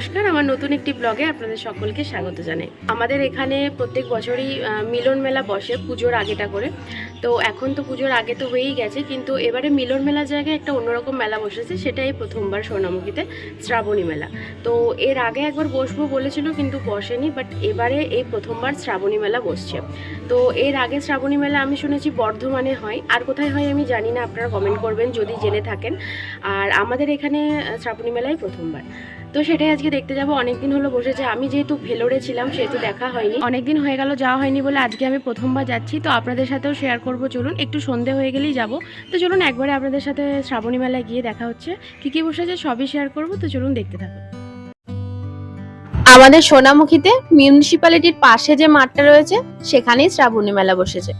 নমস্কার, আমার নতুন একটি ব্লগে আপনাদের সকলকে স্বাগত জানাই। আমাদের এখানে প্রত্যেক বছরই মিলন মেলা বসে পুজোর আগেটা করে। তো এখন তো পুজোর আগে তো হয়েই গেছে, কিন্তু এবারে মিলন মেলার জায়গায় একটা অন্যরকম মেলা বসেছে, সেটাই প্রথমবার সোনামুখীতে শ্রাবণী মেলা। তো এর আগে একবার বসবো বলেছিল, কিন্তু বসেনি বাট এবারে এই প্রথমবার শ্রাবণী মেলা বসছে। তো এর আগে শ্রাবণী মেলা আমি শুনেছি বর্ধমানে হয়। আর কোথায় হয় আমি জানি না, আপনারা কমেন্ট করবেন যদি জেনে থাকেন। আর আমাদের এখানে শ্রাবণী মেলাই প্রথমবার। তো সেটাই আজকে দেখতে যাব। অনেকদিন হলো বসেছে। আমি যেহেতু ভেলোরে ছিলাম, সেহেতু দেখা হয়নি। অনেকদিন হয়ে গেল, যাওয়া হয়নি বলে আজকে আমি প্রথমবার যাচ্ছি। তো আপনাদের সাথেও শেয়ার করব। চলুন, একটু সন্ধে হয়ে গেলেই যাব। তো চলুন, একবারে আপনাদের সাথে শ্রাবণী মেলায় গিয়ে দেখা হচ্ছে। কী কী বসেছে সবই শেয়ার করব। তো চলুন, দেখতে থাকুন। আমাদের সোনামুখীতে মিউনিসিপ্যালিটির পাশে যে মাঠটা রয়েছে, সেখানেই শ্রাবণী মেলা বসেছে।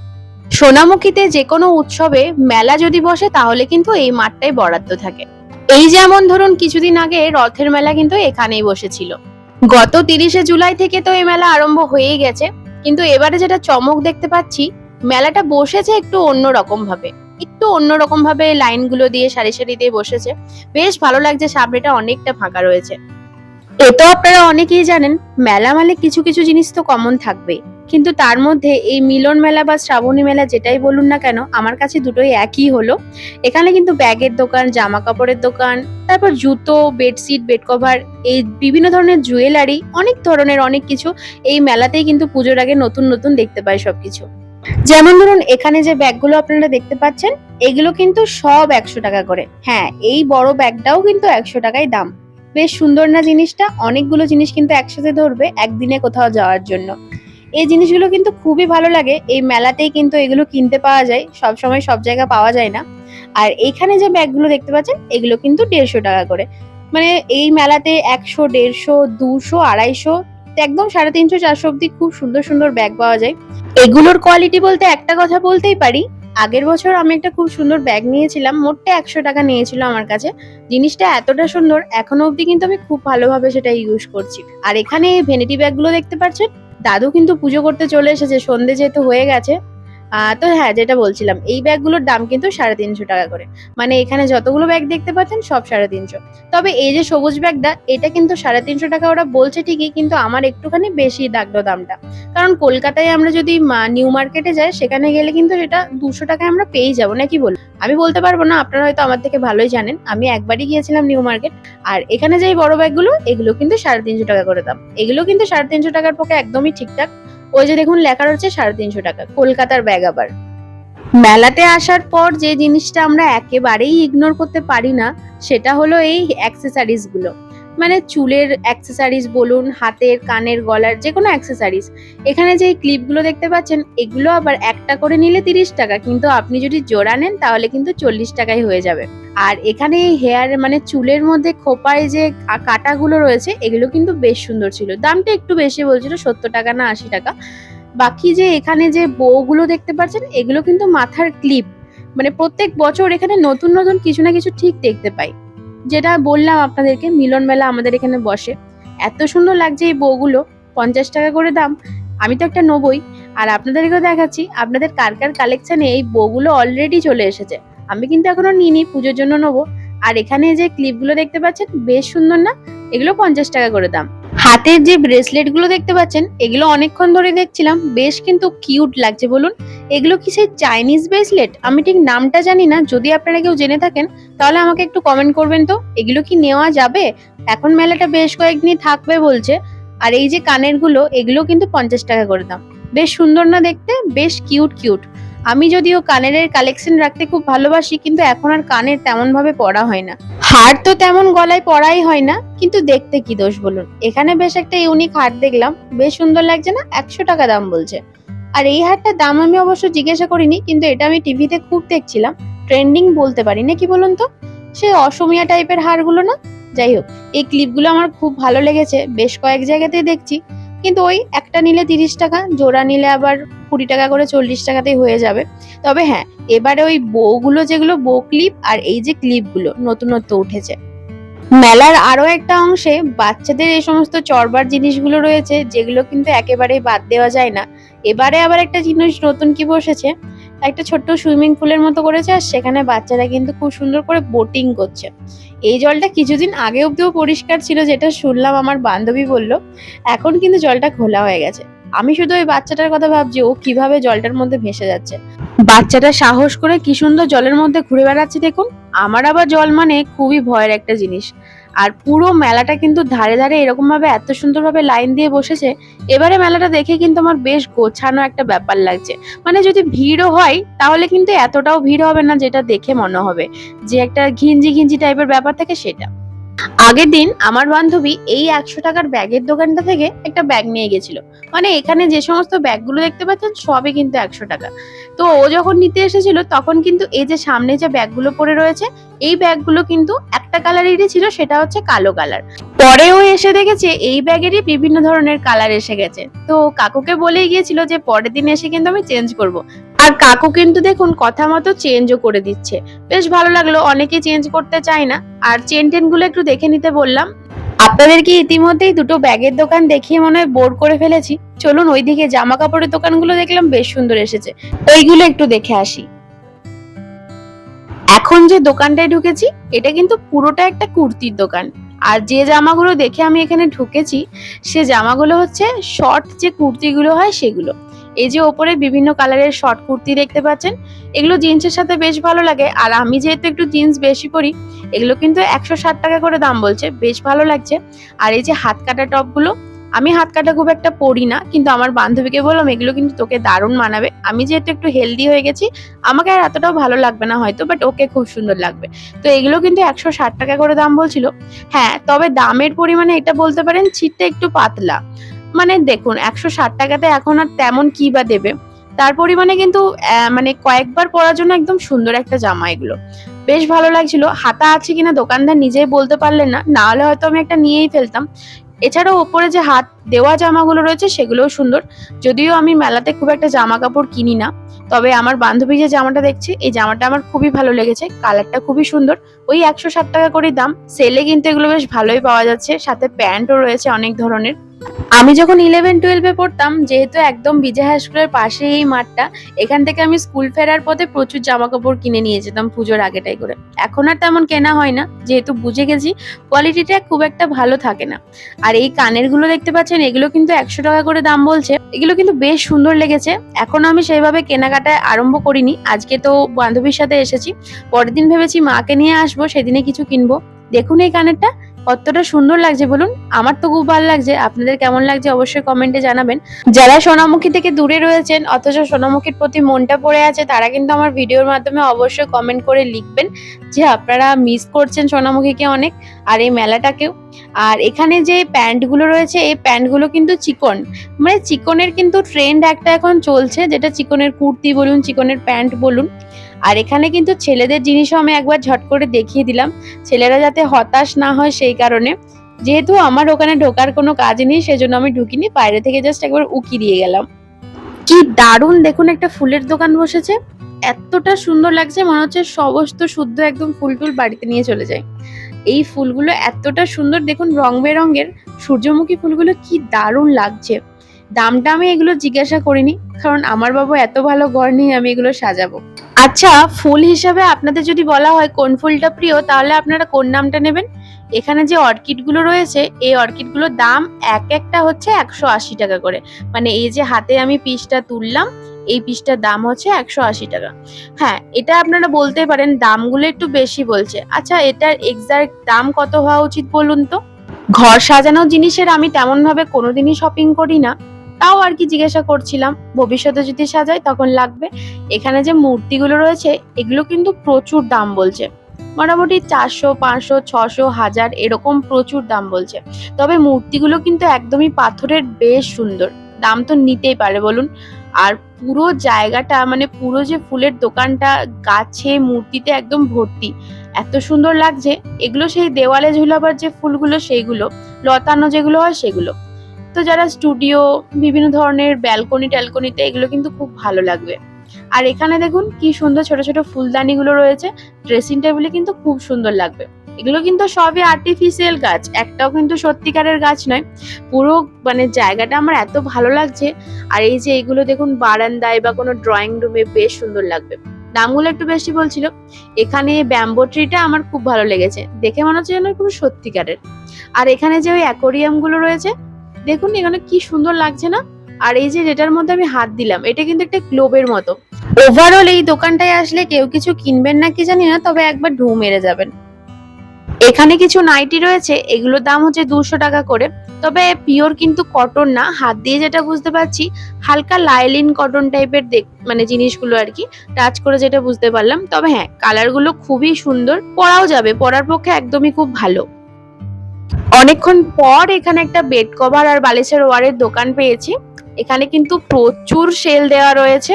সোনামুখীতে যে কোনো উৎসবে মেলা যদি বসে, তাহলে কিন্তু এই মাঠটাই বরাদ্দ থাকে। এই যেমন ধরুন কিছুদিন আগে রথের মেলা কিন্তু এখানেই বসেছিল। গত তিরিশে জুলাই থেকে তো এই মেলা আরম্ভ হয়েই গেছে, কিন্তু এবারে যেটা চমক দেখতে পাচ্ছি, মেলাটা বসেছে একটু অন্যরকম ভাবে একটু অন্যরকম ভাবে লাইনগুলো দিয়ে, সারি সারি দিয়ে বসেছে। বেশ ভালো লাগছে, সামনেটা অনেকটা ফাঁকা রয়েছে। এ তো আপনারা অনেকেই জানেন, মেলা মানে কিছু কিছু জিনিস তো কমন থাকবে কিন্তু তার মধ্যে এই মিলন মেলা বা শ্রাবণী মেলা যেটাই বলুন না কেন, আমার কাছে দুটোই একই হলো। এখানে কিন্তু ব্যাগের দোকান জামা কাপড়ের দোকান, তারপর জুতো, বেডশিট বেড কভার এই বিভিন্ন ধরনের জুয়েলারি, অনেক ধরনের অনেক কিছু এই মেলাতেই কিন্তু পুজোর আগে নতুন নতুন দেখতে পাই সবকিছু। যেমন ধরুন, এখানে যে ব্যাগগুলো আপনারা দেখতে পাচ্ছেন, এগুলো কিন্তু সব একশো টাকা করে। হ্যাঁ এই বড় ব্যাগটাও কিন্তু একশো টাকাই দাম। বেশ সুন্দর না জিনিসটা? অনেকগুলো জিনিস কিন্তু একসাথে ধরবে একদিনে কোথাও যাওয়ার জন্য। এই জিনিসগুলো কিন্তু খুবই ভালো লাগে। এই মেলাতেই কিন্তু এগুলো কিনতে পাওয়া যায়। সব সময় সব জায়গা পাওয়া যায় না। আর এইখানে যে ব্যাগগুলো দেখতে পাচ্ছেন, এগুলো কিন্তু দেড়শো টাকা করে। মানে এই মেলাতে একশো, দেড়শো, দুশো, আড়াইশো, একদম সাড়ে তিনশো, চারশো অব্দি খুব সুন্দর সুন্দর ব্যাগ পাওয়া যায়। এগুলোর কোয়ালিটি বলতে একটা কথা বলতেই পারি। আগের বছর আমি একটা খুব সুন্দর ব্যাগ নিয়েছিলাম মোটটা একশো টাকা নিয়েছিল আমার কাছে। জিনিসটা এতটা সুন্দর, এখনও অবধি কিন্তু আমি খুব ভালোভাবে সেটা ইউজ করছি। আর এখানে ভেনিটি ব্যাগগুলো দেখতে পাচ্ছেন দাদু কিন্তু পুজো করতে চলে এসেছে সন্ধে যেহেতু হয়ে গেছে তো হ্যাঁ যেটা বলছিলাম, এই ব্যাগগুলোর দাম কিন্তু সাড়ে তিনশো টাকা করে। মানে এখানে যতগুলো ব্যাগ দেখতে পাচ্ছেন, সব সাড়ে তিনশো। তবে এই যে সবুজ ব্যাগটা, এটা কিন্তু সাড়ে তিনশো টাকা ওরা বলছে ঠিকই, কিন্তু আমার একটুখানি বেশি লাগল দামটা। কারণ কলকাতায় আমরা যদি নিউ মার্কেটে যাই, সেখানে গেলে কিন্তু সেটা দুশো টাকায় আমরা পেয়ে যাব, নাকি বল? আমি বলতে পারব না, আপনারা হয়তো আমার থেকে ভালোই জানেন। আমি একবারই গিয়েছিলাম নিউ মার্কেট, আর এখানে যে বড় ব্যাগগুলো, এগুলো কিন্তু সাড়ে তিনশো টাকা করে দাম। এগুলো কিন্তু সাড়ে তিনশো টাকার পক্ষে একদমই ঠিকঠাক। ওই যে দেখুন লেখা রয়েছে সাড়ে তিনশো টাকা, কলকাতার ব্যাগ আবার। মেলাতে আসার পর যে জিনিসটা আমরা একেবারেই ইগনোর করতে পারি না, সেটা হলো এই অ্যাক্সেসারিজগুলো। মানে চুলের অ্যাক্সেসারিজ বলুন, হাতের, কানের, গলার যে কোনো অ্যাক্সেসারিজ এখানে যে ক্লিপগুলো দেখতে পাচ্ছেন, এগুলো আবার একটা করে নিলে তিরিশ টাকা, কিন্তু আপনি যদি জোড়া নেন, তাহলে কিন্তু চল্লিশ টাকায় হয়ে যাবে। আর এখানে হেয়ার মানে চুলের মধ্যে খোপায় যে কাটাগুলো রয়েছে, এগুলো কিন্তু বেশ সুন্দর ছিল। দামটা একটু বেশি বলছিল, সত্তর টাকা না আশি টাকা। বাকি যে এখানে যে বউগুলো দেখতে পাচ্ছেন, এগুলো কিন্তু মাথার ক্লিপ মানে প্রত্যেক বছর এখানে নতুন নতুন কিছু না কিছু ঠিক দেখতে পাই। যেটা বললাম আপনাদেরকে, মিলন মেলা আমাদের এখানে বসে। এত সুন্দর লাগছে এই বউগুলো, পঞ্চাশ টাকা করে দাম, আমি তো একটা নেবই। আর আপনাদেরকেও দেখাচ্ছি, আপনাদের কার কার কালেকশানে এই বউগুলো অলরেডি চলে এসেছে। আমি কিন্তু এখনও নিইনি, পুজোর জন্য নেব। আর এখানে যে ক্লিপগুলো দেখতে পাচ্ছেন, বেশ সুন্দর না? এগুলো পঞ্চাশ টাকা করে দাম। হাতের যে ব্রেসলেটগুলো দেখতে পাচ্ছেন, এগুলো অনেকক্ষণ ধরে দেখছিলাম, বেশ কিন্তু কিউট লাগছে। বলুন, এগুলো কি সেই চাইনিজ ব্রেসলেট আমি ঠিক নামটা জানি না, যদি আপনারা কেউ জেনে থাকেন, তাহলে আমাকে একটু কমেন্ট করবেন তো। এগুলো কি নেওয়া যাবে? এখন মেলাটা বেশ কয়েকদিনই থাকবে বলছে। আর এই যে কানেরগুলো এগুলো কিন্তু পঞ্চাশ টাকা করে দাম। বেশ সুন্দর না দেখতে? বেশ কিউট কিউট আমি যদিও কানের কালেকশন রাখতে খুব ভালোবাসি, কিন্তু এখন আর কানের তেমন ভাবে পরা হয় না। হার তো তেমন গলায় পরাই হয় না, কিন্তু দেখতে কি দোষ বলুন? এখানে বেশ একটা ইউনিক হার দেখলাম, বেশ সুন্দর লাগছে না? একশো টাকা দাম বলছে। আর এই হারটার দাম আমি অবশ্য জিজ্ঞাসা করিনি, কিন্তু এটা আমি টিভিতে খুব দেখছিলাম। ট্রেন্ডিং বলতে পারি না কি বলুন তো? সে অসমিয়া টাইপের হারগুলো না? যাই হোক, এই ক্লিপগুলো আমার খুব ভালো লেগেছে, বেশ কয়েক জায়গাতেই দেখছি। কিন্তু ওই একটা নিলে তিরিশ টাকা, জোড়া নিলে আবার কুড়ি টাকা করে চল্লিশ টাকাতেই হয়ে যাবে। তবে হ্যাঁ এবারে ওই বউগুলো যেগুলো বউ ক্লিপ আর এই যে ক্লিপগুলো নতুনত্ব উঠেছে। মেলার আরও একটা অংশে বাচ্চাদের এই সমস্ত চরবার জিনিসগুলো রয়েছে, যেগুলো কিন্তু একেবারেই বাদ দেওয়া যায় না। এবারে আবার একটা জিনিস নতুন কি বসেছে, একটা ছোট্ট সুইমিং পুলের মতো করেছে আর সেখানে বাচ্চারা কিন্তু খুব সুন্দর করে বোটিং করছে। এই জলটা কিছুদিন আগে অব্দিও পরিষ্কার ছিল, যেটা শুনলাম আমার বান্ধবী বলল, এখন কিন্তু জলটা খোলা হয়ে গেছে। আমি শুধু ওই বাচ্চাটার কথা ভাবছি, ও কীভাবে জলটার মধ্যে ভেসে যাচ্ছে। বাচ্চাটা সাহস করে কি সুন্দর জলের মধ্যে ঘুরে বেড়াচ্ছে দেখুন। আমার আবার জল মানে খুবই ভয়ের একটা জিনিস। আর পুরো মেলাটা কিন্তু ধারে ধারে এরকম ভাবে এত সুন্দরভাবে লাইন দিয়ে বসেছে, এবারে মেলাটা দেখে কিন্তু আমার বেশ গোছানো একটা ব্যাপার লাগছে। মানে যদি ভিড়ও হয়, তাহলে কিন্তু এতটাও ভিড় হবে না যেটা দেখে মনে হবে। যে একটা ঘিঞ্জি ঘিঞ্জি টাইপের ব্যাপার থাকে সেটা। আগের দিন আমার বান্ধবী এই একশো টাকার ব্যাগের দোকানটা থেকে একটা ব্যাগ নিয়ে গেছিল। মানে এখানে যে সমস্ত ব্যাগগুলো দেখতে পাচ্ছেন, সবই কিন্তু একশো টাকা। তো ও যখন নিতে এসেছিল, তখন কিন্তু এই যে সামনে যে ব্যাগগুলো পড়ে রয়েছে, এই ব্যাগগুলো কিন্তু একটা কালারেরই ছিল, সেটা হচ্ছে কালো কালার। পরে ও এসে দেখেছে, এই ব্যাগেরই বিভিন্ন ধরনের কালার এসে গেছে। তো কাকুকে বলেই গিয়েছিল যে পরের দিন এসে কিন্তু আমি চেঞ্জ করব। আর কাকু কিন্তু দেখুন কথা মতো চেঞ্জও করে দিচ্ছে। বেশ ভালো লাগল, অনেকে চেঞ্জ করতে চায় না। আর চেন টেনগুলো একটু দেখে নিতে বললাম। আপনাদের কি ইতিমধ্যেই দুটো ব্যাগের দোকান দেখিয়ে মনে হয় বোর করে ফেলেছি? চলুন ওইদিকে জামা কাপড়ের দোকানগুলো দেখলাম, বেশ সুন্দর এসেছে। ওইগুলো একটু দেখে আসি। এখন যে দোকানটায় ঢুকেছি, এটা কিন্তু পুরোটা একটা কুর্তির দোকান। আর যে জামাগুলো দেখে আমি এখানে ঢুকেছি, সে জামাগুলো হচ্ছে শর্ট যে কুর্তিগুলো হয় সেগুলো। এই যে ওপরে বিভিন্ন কালারের শর্ট কুর্তি দেখতে পাচ্ছেন, এগুলো জিন্সের সাথে বেশ ভালো লাগে। আর আমি যেহেতু একটু জিন্স বেশি পরি, এগুলো কিন্তু একশো ষাট টাকা করে দাম বলছে, বেশ ভালো লাগছে। আর এই যে হাত কাটা টপগুলো, আমি হাত কাটা খুব একটা পরি না, কিন্তু আমার বান্ধবীকে বললাম, এগুলো কিন্তু তোকে দারুণ মানাবে। আমি যেহেতু একটু হেলদি হয়ে গেছি, আমাকে আর এতটাও ভালো লাগবে না হয়তো বাট ওকে খুব সুন্দর লাগবে। তো এগুলো কিন্তু একশো ষাট টাকা করে দাম বলছিল। হ্যাঁ তবে দামের পরিমাণে এটা বলতে পারেন, ছিটটা একটু পাতলা। মানে দেখুন, একশো ষাট টাকাতে এখন আর তেমন কি বা দেবে? তার পরিমাণে কিন্তু মানে কয়েকবার পরার জন্য একদম সুন্দর একটা জামা এগুলো। বেশ ভালো লাগছিল। হাতা আছে কিনা দোকানদার নিজেই বলতে পারলেন না। না হলে হয়তো আমি একটা নিয়েই ফেলতাম। এছাড়াও ওপরে যে হাত দেওয়া জামাগুলো রয়েছে, সেগুলোও সুন্দর। যদিও আমি মেলাতে খুব একটা জামা কাপড় কিনি না। তবে আমার বান্ধবী যে জামাটা দেখছে, এই জামাটা আমার খুবই ভালো লেগেছে। কালারটা খুবই সুন্দর। ওই একশো ষাট টাকা করে দাম। সেলে কিন্তু এগুলো বেশ ভালোই পাওয়া যাচ্ছে। সাথে প্যান্টও রয়েছে অনেক ধরনের। আমি যখন ইলেভেন টুয়েলভে পড়তাম, যেহেতু একদম বিজয় হাই স্কুলের পাশে এই মাঠটা, এখান থেকে আমি স্কুল ফেরার পথে প্রচুর জামা কাপড় কিনে নিয়ে যেতাম পুজোর আগেটাই করে। এখন আর তেমন কেনা হয় না, যেহেতু বুঝে গেছি কোয়ালিটিটা খুব একটা ভালো থাকে না। আর এই কানেরগুলো দেখতে পাচ্ছেন, এগুলো কিন্তু একশো টাকা করে দাম বলছে। এগুলো কিন্তু বেশ সুন্দর লেগেছে। এখন আমি সেইভাবে কেনাকাটায় আরম্ভ করিনি। আজকে তো বান্ধবীর সাথে এসেছি। পরের দিন ভেবেছি মাকে নিয়ে আসব সেদিনে কিছু কিনবো। দেখুন এই কানেরটা। কতটা সুন্দর লাগছে বলুন? আমার তো খুব ভালো লাগছে। আপনাদের কেমন লাগছে অবশ্যই কমেন্টে জানাবেন। যারা সোনামুখী থেকে দূরে রয়েছেন, অথচ সোনামুখীর প্রতি মনটা পড়ে আছে, তারা কিন্তু আমার ভিডিওর মাধ্যমে অবশ্যই কমেন্ট করে লিখবেন যে আপনারা মিস করছেন সোনামুখীকে অনেক আর এই মেলাটাকেও। আর এখানে যে প্যান্টগুলো রয়েছে, এই প্যান্টগুলো কিন্তু চিকন। মানে চিকনের কিন্তু ট্রেন্ড একটা এখন চলছে, যেটা চিকনের কুর্তি বলুন, চিকনের প্যান্ট বলুন। আর এখানে কিন্তু ছেলেদের জিনিসও আমি একবার ঝট করে দেখিয়ে দিলাম। ছেলেরা যাতে হতাশ না হয় সেই কারণে। যেহেতু আমার ওখানে ঢোকার কোনো কাজ নেই, সেজন্য আমি ঢুকিনি। বাইরে থেকে জাস্ট একবার উকি দিয়ে গেলাম। কি দারুণ! দেখুন একটা ফুলের দোকান বসেছে। এতটা সুন্দর লাগছে, মনে হচ্ছে সমস্ত শুদ্ধ একদম ফুল টুল বাড়িতে নিয়ে চলে যায়। এই ফুলগুলো এতটা সুন্দর, দেখুন রং বেরঙের সূর্যমুখী ফুলগুলো কি দারুণ লাগছে। দামটা আমি এগুলো জিজ্ঞাসা করিনি, কারণ আমার বাবু এত ভালো ঘর নিয়ে আমি এগুলো সাজাবো। আচ্ছা ফুল হিসাবে আপনাদের যদি বলা হয় কোন ফুলটা প্রিয়, তাহলে আপনারা কোন নামটা নেবেন? এখানে যে অর্কিডগুলো রয়েছে, এই অর্কিডগুলোর দাম এক একটা হচ্ছে একশো আশি টাকা করে। মানে এই যে হাতে আমি পিসটা তুললাম, এই পিসটার দাম হচ্ছে একশো আশি টাকা। হ্যাঁ এটা আপনারা বলতে পারেন, দামগুলো একটু বেশি বলছে। আচ্ছা এটার এক্সাক্ট দাম কত হওয়া উচিত বলুন তো? ঘর সাজানো জিনিসের আমি তেমন ভাবে কোনোদিনই শপিং করি না। তাও আর কি জিজ্ঞাসা করছিলাম, ভবিষ্যতে যদি সাজাই তখন লাগবে। এখানে যে মূর্তিগুলো রয়েছে, এগুলো কিন্তু প্রচুর দাম বলছে। মোটামুটি চারশো, পাঁচশো, ছশো, হাজার এরকম প্রচুর দাম বলছে। তবে মূর্তিগুলো কিন্তু একদমই পাথরের বেশ সুন্দর। দাম তো নিতেই পারে বলুন। আর পুরো জায়গাটা মানে পুরো যে ফুলের দোকানটা, গাছে, মূর্তিতে একদম ভর্তি। এত সুন্দর লাগছে। এগুলো সেই দেওয়ালে ঝুলাবার যে ফুলগুলো, সেইগুলো, লতানো যেগুলো হয়, সেগুলো। তো যারা স্টুডিও বিভিন্ন ধরনের ব্যালকনি ট্যালকনিতে এগুলো কিন্তু খুব ভালো লাগবে। আর এখানে দেখুন কি সুন্দর ছোট ছোট ফুলদানিগুলো রয়েছে ড্রেসিং টেবিলে কিন্তু খুব সুন্দর লাগবে। এগুলো কিন্তু সবই আর্টিফিশিয়াল গাছ, একটাও কিন্তু সত্যিকারের গাছ নয়। পুরো মানে জায়গাটা আমার এত ভালো লাগছে, আর এই যে এগুলো দেখুন বারান্দায় বা কোনো ড্রয়িং রুমে বেশ সুন্দর লাগবে। দামগুলো একটু বেশি বলছিল, এখানে ব্যাম্বো ট্রিটা আমার খুব ভালো লেগেছে, দেখে মনে হচ্ছে যেন পুরো সত্যিকারের। আর এখানে যে ওই অ্যাকোরিয়ামগুলো রয়েছে দেখুন এখানে কি সুন্দর লাগছে না? আর এই যে যেটার মধ্যে আমি হাত দিলাম, এটা কিন্তু একটা গ্লোবের মতো। ওভারঅল এই দোকানটায় আসলে কেউ কিছু কিনবেন না, কি জানি না, তবে একবার ঢু মেরে যাবেন। এখানে কিছু নাইটি রয়েছে, এগুলোর দাম হচ্ছে দুশো টাকা করে। তবে পিওর কিন্তু কটন না, হাত দিয়ে যেটা বুঝতে পারছি, হালকা লাইলিন কটন টাইপের মানে জিনিসগুলো আর কি টাচ করে যেটা বুঝতে পারলাম। তবে হ্যাঁ কালারগুলো খুবই সুন্দর, পরাও যাবে, পরার পক্ষে একদমই খুব ভালো। অনেকক্ষণ পর এখানে একটা বেড কভার আর বালিশের ওয়ারের দোকান পেয়েছি। এখানে কিন্তু প্রচুর সেল দেওয়া রয়েছে।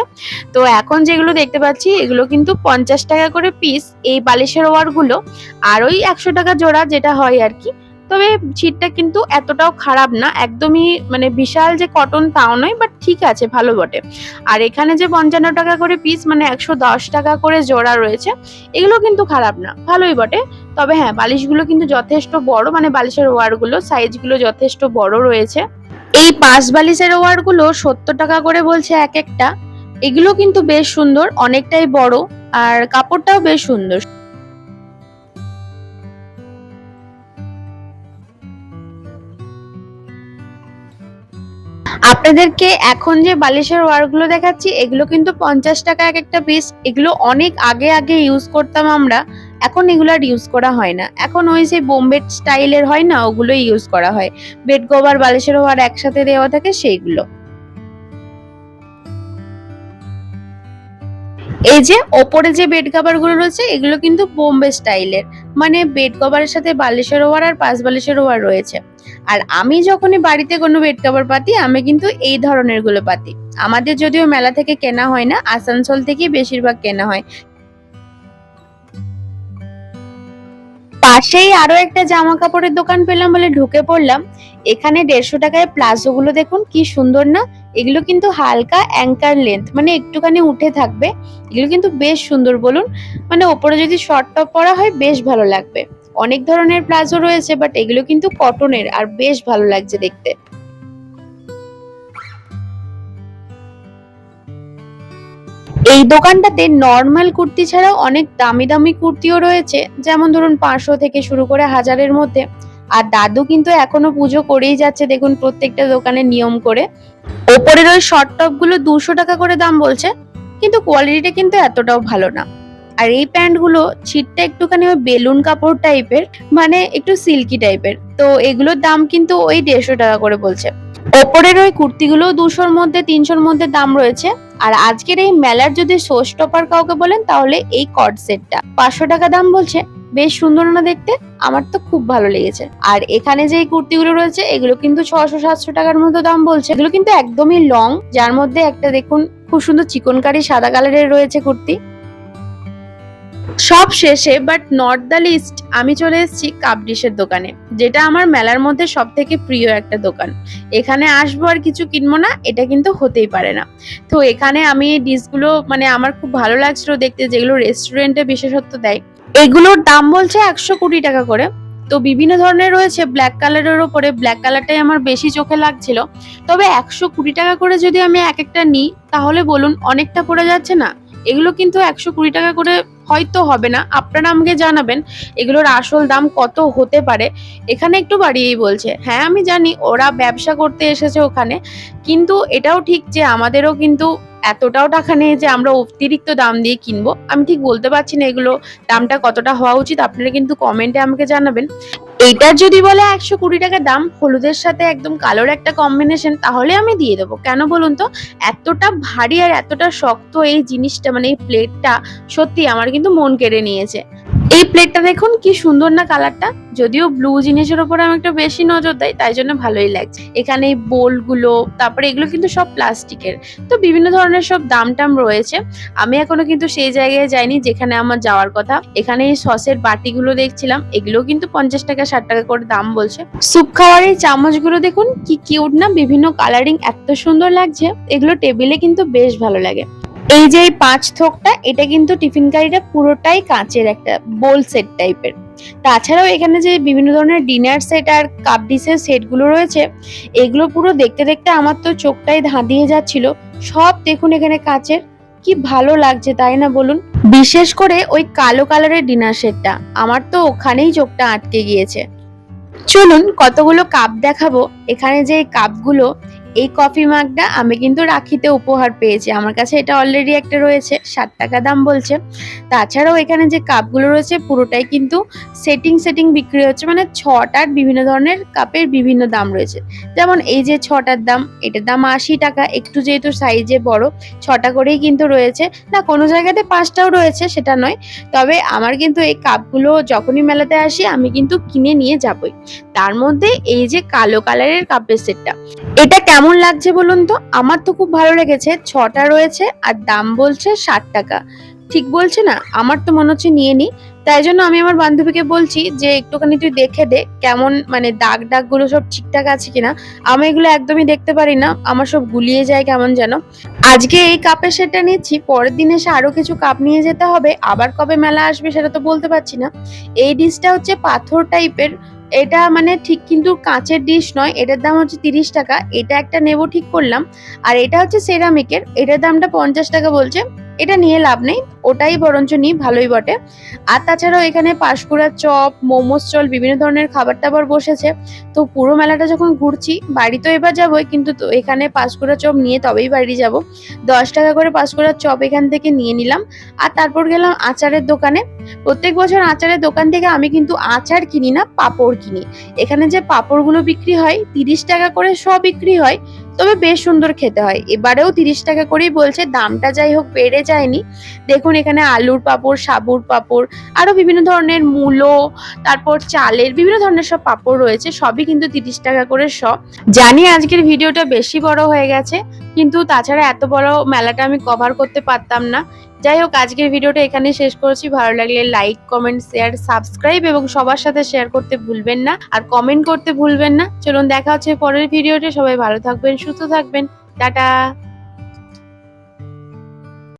তো এখন যেগুলো দেখতে পাচ্ছি, এগুলো কিন্তু পঞ্চাশ টাকা করে পিস এই বালিশের ওয়ারগুলো আর ওই একশো টাকা জোড়া যেটা হয় আর কি। তবে ছিটটা কিন্তু এতটাও খারাপ না, একদমই মানে বিশাল যে কটন তাও নয় বাট ঠিক আছে, ভালো বটে। আর এখানে যে পঞ্চান্ন টাকা করে পিস মানে একশো দশ টাকা করে জোড়া রয়েছে, এগুলো কিন্তু খারাপ না, ভালোই বটে। তবে হ্যাঁ বালিশগুলো কিন্তু যথেষ্ট বড় মানে বালিশের ওয়ারগুলো সাইজগুলো যথেষ্ট বড় রয়েছে। এই পাঁচ বালিশের ওয়ারগুলো সত্তর টাকা করে বলছে এক একটা। এগুলো কিন্তু বেশ সুন্দর, অনেকটাই বড়, আর কাপড়টাও বেশ সুন্দর। আপনাদেরকে এখন যে বালিশের ওয়ারগুলো দেখাচ্ছি, এগুলো কিন্তু পঞ্চাশ টাকা এক একটা পিস এগুলো অনেক আগে আগে ইউজ করতাম আমরা। এখন এগুলো আর ইউজ করা হয় না। এখন ওই যে বোম্বে স্টাইলের হয় না, ওগুলোই ইউজ করা হয়। বেড কভার, বালিশের ওয়ার একসাথে দেওয়া থাকে সেইগুলো। এই যে ওপরে যে বেড কভারগুলো রয়েছে, এগুলো কিন্তু বোম্বে স্টাইলের মানে বেড কভারের সাথে বালিশের ওয়ার আর পাঁচ বালিশের ওয়ার রয়েছে। আর আমি যখনই বাড়িতে কোনো বেড কভার পাতি, আমি কিন্তু এই ধরনেরগুলো পাতি। আমাদের যদিও মেলা থেকে কেনা হয় না, আসানসোল থেকে বেশিরভাগ কেনা হয়। পাশেই আরও একটা জামা কাপড়ের দোকান পেলাম বলে ঢুকে পড়লাম। এখানে দেড়শো টাকায় প্লাজো গুলো দেখুন, কি সুন্দর না? এগুলো কিন্তু হালকা অ্যাঙ্কার লেন্থ মানে একটুখানি উঠে থাকবে। এগুলো কিন্তু বেশ সুন্দর বলুন মানে ওপরে যদি শর্ট টপ পরা হয় বেশ ভালো লাগবে। অনেক ধরনের প্লাজো রয়েছে বাট এগুলো কিন্তু কটনের আর বেশ ভালো লাগছে দেখতে। এই দোকানটাতে নর্মাল কুর্তি ছাড়াও অনেক দামি দামি কুর্তিও রয়েছে, যেমন ধরুন পাঁচশো থেকে শুরু করে হাজারের মধ্যে। আর দাদু কিন্তু এখনও পুজো করেই যাচ্ছে, দেখুন প্রত্যেকটা দোকানে নিয়ম করে। ওপরের ওই শর্ট টপগুলো দুশো টাকা করে দাম বলছে, কিন্তু কোয়ালিটিটা কিন্তু এতটাও ভালো না। আর এই প্যান্টগুলো ছিটটা একটুখানি ওই বেলুন কাপড় টাইপের মানে একটু সিল্কি টাইপের। তো এগুলোর দাম কিন্তু ওই দেড়শো টাকা করে বলছে। ওপরের ওই কুর্তিগুলো দুশোর মধ্যে, তিনশোর মধ্যে দাম রয়েছে। আর আজকের এই মেলার যদি শো স্টপার কাউকে বলেন, তাহলে এই কট সেটটা। পাঁচশো টাকা দাম বলছে। বেশ সুন্দর না দেখতে, আমার তো খুব ভালো লেগেছে। আর এখানে যে কুর্তিগুলো রয়েছে, এগুলো কিন্তু ছশো সাতশো টাকার মতো দাম বলছে। এগুলো কিন্তু একদমই লং, যার মধ্যে একটা দেখুন, খুব সুন্দর চিকনকারি সাদা কালারের রয়েছে কুর্তি। সব শেষে বাট নট দ্য লিস্ট আমি চলে এসেছি কাপ ডিশের দোকানে, যেটা আমার মেলার মধ্যে সব থেকে প্রিয় একটা দোকান। এখানে আসব আর কিছু কিনবো না, এটা কিন্তু হতেই পারে না। তো এখানে আমি ডিশগুলো মানে আমার খুব ভালো লাগছিল দেখতে, যেগুলো রেস্টুরেন্টে বিশেষত্ব দেয়। এগুলোর দাম বলছে একশো কুড়ি টাকা করে। তো বিভিন্ন ধরনের রয়েছে ব্ল্যাক কালারের ওপরে ব্ল্যাক কালারটাই আমার বেশি চোখে লাগছিল। তবে একশো কুড়ি টাকা করে যদি আমি এক একটা নিই, তাহলে বলুন, অনেকটা পড়ে যাচ্ছে না? এগুলো কিন্তু একশো কুড়ি টাকা করে হয়তো হবে না। আপনারা আমাকে জানাবেন এগুলোর আসল দাম কত হতে পারে। এখানে একটু বাড়িয়েই বলছে হ্যাঁ আমি জানি, ওরা ব্যবসা করতে এসেছে ওখানে, কিন্তু এটাও ঠিক যে আমাদেরও কিন্তু এতটাও টাকা নেই যে আমরা অতিরিক্ত দাম দিয়ে কিনবো। আমি ঠিক বলতে পারছি না এগুলো দামটা কতটা হওয়া উচিত। আপনারা কিন্তু কমেন্টে আমাকে জানাবেন। এইটার যদি বলে একশো কুড়ি টাকা দাম, হলুদের সাথে একদম কালোর একটা কম্বিনেশন তাহলে আমি দিয়ে দেবো। কেন বলুন তো? এতটা ভারী আর এতটা শক্ত এই জিনিসটা মানে এই প্লেটটা সত্যি আমার কিন্তু মন কেড়ে নিয়েছে। এই প্লেটটা দেখুন, কি সুন্দর না কালারটা যদিও ব্লু জিনিসের উপরে আমি একটু বেশি নজর দেয় তাই জন্য ভালোই লাগছে। এখানে এই বোলগুলো তারপরে এগুলো কিন্তু সব প্লাস্টিকের তো বিভিন্ন ধরনের সব দাম টাম রয়েছে। আমি এখনও কিন্তু সেই জায়গায় যাইনি, যেখানে আমার যাওয়ার কথা। এখানে এই সসের বাটিগুলো দেখছিলাম এগুলো কিন্তু পঞ্চাশ টাকা, ষাট টাকা করে দাম বলছে। স্যুপ খাওয়ার এই চামচগুলো দেখুন, কি কিউট না? বিভিন্ন কালারিং এত সুন্দর লাগছে। এগুলো টেবিলে কিন্তু বেশ ভালো লাগে। এই যে পাঁচ থোকটা, এটা কিন্তু টিফিন কারিটা পুরোটাই কাঁচের একটা বোল সেট টাইপের। তাছাড়াও এখানে যে বিভিন্ন ধরনের ডিনার সেট আর কাপ ডিসের সেটগুলো রয়েছে, এগুলো পুরো দেখতে দেখতে আমার তো চোখটাই ধাঁধিয়ে যাচ্ছিল। সব দেখুন এখানে কাঁচের, কি ভালো লাগছে তাই না বলুন? বিশেষ করে ওই কালো কালারের ডিনার সেটটা, আমার তো ওখানেই চোখটা আটকে গিয়েছে। চলুন কতগুলো কাপ দেখাবো। এখানে যে কাপগুলো এই কফি মাগটা আমি কিন্তু রাখিতে উপহার পেয়েছি। আমার কাছে এটা অলরেডি একটা রয়েছে, ষাট টাকা দাম বলছে। তাছাড়াও এখানে যে কাপগুলো রয়েছে, পুরোটাই কিন্তু সেটিং সেটিং বিক্রি হচ্ছে। মানে ছটার বিভিন্ন ধরনের কাপের বিভিন্ন দাম রয়েছে। যেমন এই যে ছটার দাম, এটার দাম আশি টাকা। একটু যেহেতু সাইজে বড়, ছটা করেই কিন্তু রয়েছে। না, কোনো জায়গাতে পাঁচটাও রয়েছে, সেটা নয়। তবে আমার কিন্তু এই কাপগুলো যখনই মেলাতে আসি, আমি কিন্তু কিনে নিয়ে যাবই। তার মধ্যে এই যে কালো কালারের কাপের সেটটা, এটা কেমন লাগছে বলুন তো? আমার তো খুব ভালো লেগেছে। ছটা রয়েছে আর দাম বলছে ষাট টাকা। ঠিক বলছে না? আমার তো মনে হচ্ছে নিয়ে নি। তাই জন্য আমি আমার বান্ধবীকে বলছি যে, একটুখানি তুই দেখে দে কেমন মানে দাগ দাগগুলো সব ঠিকঠাক আছে কিনা। আমি এগুলো একদমই দেখতে পারি না। আমার সব গুলিয়ে যায় কেমন যেন। আজকে এই কাপের সেটটা নিচ্ছি পরের দিন এসে আরও কিছু কাপ নিয়ে যেতে হবে। আবার কবে মেলা আসবে সেটা তো বলতে পারছি না। এই ডিশটা হচ্ছে পাথর টাইপের এটা মানে ঠিক কিন্তু কাঁচের ডিশ নয়, এটার দাম হচ্ছে তিরিশ টাকা, এটা একটা নেব ঠিক করলাম, আর এটা হচ্ছে সেরামিকের এটার দামটা পঞ্চাশ টাকা বলছে। এটা নিয়ে লাভ নেই, ওটাই বরঞ্চ নিই, ভালোই বটে। আর তাছাড়াও এখানে পাঁশকুড়ার চপ, মোমোস চল, বিভিন্ন ধরনের খাবার টাবার বসেছে। তো পুরো মেলাটা যখন ঘুরছি, বাড়ি তো এবার যাবোই, কিন্তু এখানে পাঁশকুড়া চপ নিয়ে তবেই বাড়ি যাব। দশ টাকা করে পাঁশকুড়ার চপ এখান থেকে নিয়ে নিলাম। আর তারপর গেলাম আচারের দোকানে। প্রত্যেক বছর আচারের দোকান থেকে আমি কিন্তু আচার কিনি না, পাপড় কিনি। এখানে যে পাঁপড়গুলো বিক্রি হয়, তিরিশ টাকা করে শ বিক্রি হয় তবে বেশ সুন্দর খেতে হয়। এবারেও তিরিশ টাকা করেই বলছে, দামটা যাই হোক বেড়ে যায়নি। দেখুন এখানে আলুর পাপড়, সাবুর পাপড় আরও বিভিন্ন ধরনের মূলো, তারপর চালের বিভিন্ন ধরনের সব পাপড় রয়েছে, সবই কিন্তু তিরিশ টাকা করে সব। জানি আজকের ভিডিওটা বেশি বড় হয়ে গেছে কিন্তু তাছাড়া এত বড় মেলাটা আমি কভার করতে পারতাম না। যাই হোক, আজকের ভিডিওটা এখানে শেষ করছি। ভালো লাগলে লাইক কমেন্ট শেয়ার সাবস্ক্রাইব এবং সবার সাথে শেয়ার করতে ভুলবেন না। আর কমেন্ট করতে ভুলবেন না। চলুন, দেখা হচ্ছে পরের ভিডিওটা সবাই ভালো থাকবেন, সুস্থ থাকবেন। টাটা!